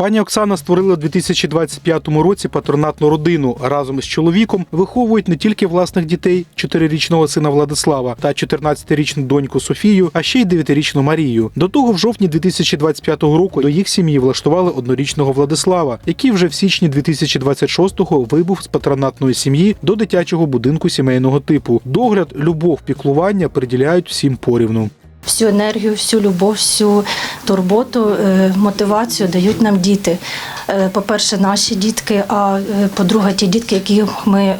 Пані Оксана створила у 2025 році патронатну родину. Разом із чоловіком виховують не тільки власних дітей, 4-річного сина Владислава та 14-річну доньку Софію, а ще й 9-річну Марію. До того в жовтні 2025 року до їх сім'ї влаштували однорічного Владислава, який вже в січні 2026-го вибув з патронатної сім'ї до дитячого будинку сімейного типу. Догляд, любов, піклування приділяють всім порівну. Всю енергію, всю любов, всю турботу, е, мотивацію дають нам діти. Е, По-перше, наші дітки, а е, по-друге, ті дітки, які ми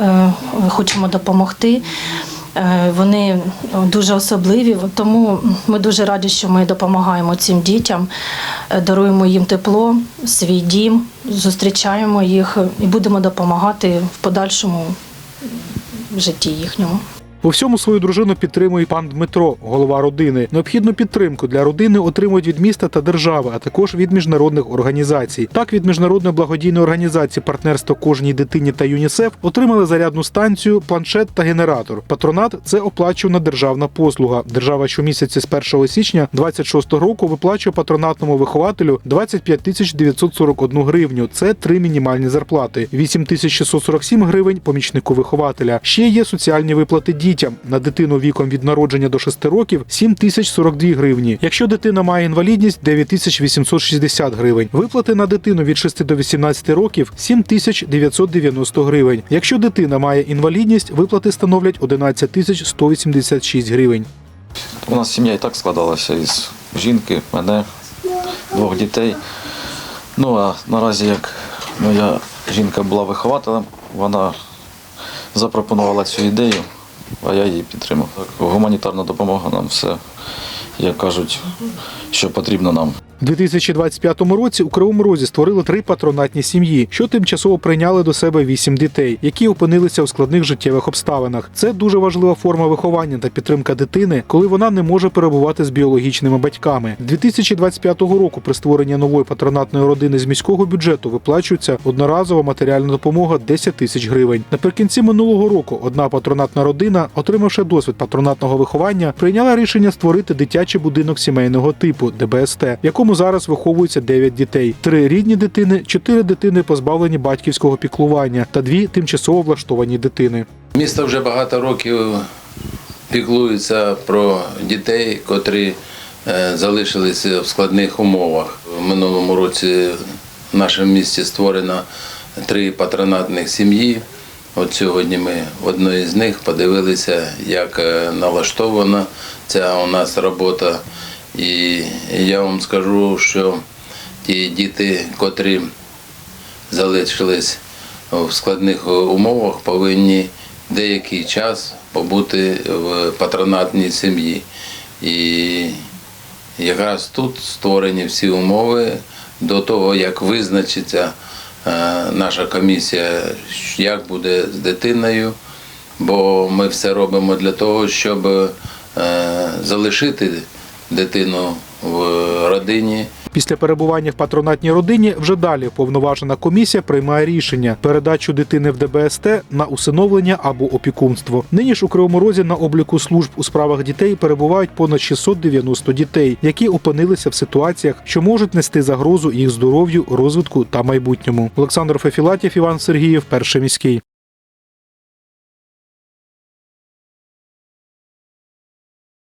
хочемо допомогти. Вони дуже особливі, тому ми дуже раді, що ми допомагаємо цим дітям, даруємо їм тепло, свій дім, зустрічаємо їх і будемо допомагати в подальшому житті їхньому. У всьому свою дружину підтримує пан Дмитро, голова родини. Необхідну підтримку для родини отримують від міста та держави, а також від міжнародних організацій. Так, від міжнародної благодійної організації партнерство кожній дитині та ЮНІСЕФ отримали зарядну станцію, планшет та генератор. Патронат це оплачувана державна послуга. Держава щомісяця з 1 січня 26 року виплачує патронатному вихователю 25 тисяч 941 гривню. Це три мінімальні зарплати. 8 тисяч 647 гривень помічнику вихователя. Ще є соціальні виплати дітям. На дитину віком від народження до 6 років 7 тисяч 42 гривні. Якщо дитина має інвалідність 9 тисяч 860 гривень. Виплати на дитину від 6 до 18 років 7 тисяч 990 гривень. Якщо дитина має інвалідність, виплати становлять 11 тисяч 186 гривень. У нас сім'я і так складалася із жінки, мене, двох дітей. Ну а наразі, як моя жінка була вихователем, вона запропонувала цю ідею, а я її підтримав. Гуманітарна допомога нам все, як кажуть, що потрібно нам. У 2025 році у Кривому Розі створили три патронатні сім'ї, що тимчасово прийняли до себе вісім дітей, які опинилися у складних життєвих обставинах. Це дуже важлива форма виховання та підтримка дитини, коли вона не може перебувати з біологічними батьками. З 2025 року при створенні нової патронатної родини з міського бюджету виплачується одноразова матеріальна допомога 10 тисяч гривень. Наприкінці минулого року одна патронатна родина, отримавши досвід патронатного виховання, прийняла рішення створити дитячий будинок сімейного типу ДБСТ, якому зараз виховується 9 дітей: три рідні дитини, чотири дитини позбавлені батьківського піклування та дві тимчасово влаштовані дитини. Місто вже багато років піклується про дітей, котрі е, залишилися в складних умовах. В минулому році в нашому місті створено три патронатних сім'ї. От сьогодні ми в одної з них подивилися, як е, налаштована ця у нас робота. І я вам скажу, що ті діти, котрі залишились в складних умовах, повинні деякий час побути в патронатній сім'ї. І якраз тут створені всі умови до того, як визначиться е, наша комісія, як буде з дитиною, бо ми все робимо для того, щоб е, залишити дитину в родині. Після перебування в патронатній родині вже далі повноважена комісія приймає рішення передачу дитини в ДБСТ на усиновлення або опікунство. Нині ж у Кривому Розі на обліку служб у справах дітей перебувають понад 690 дітей, які опинилися в ситуаціях, що можуть нести загрозу їх здоров'ю, розвитку та майбутньому. Олександр Фефілатів, Іван Сергіїв, перший міський.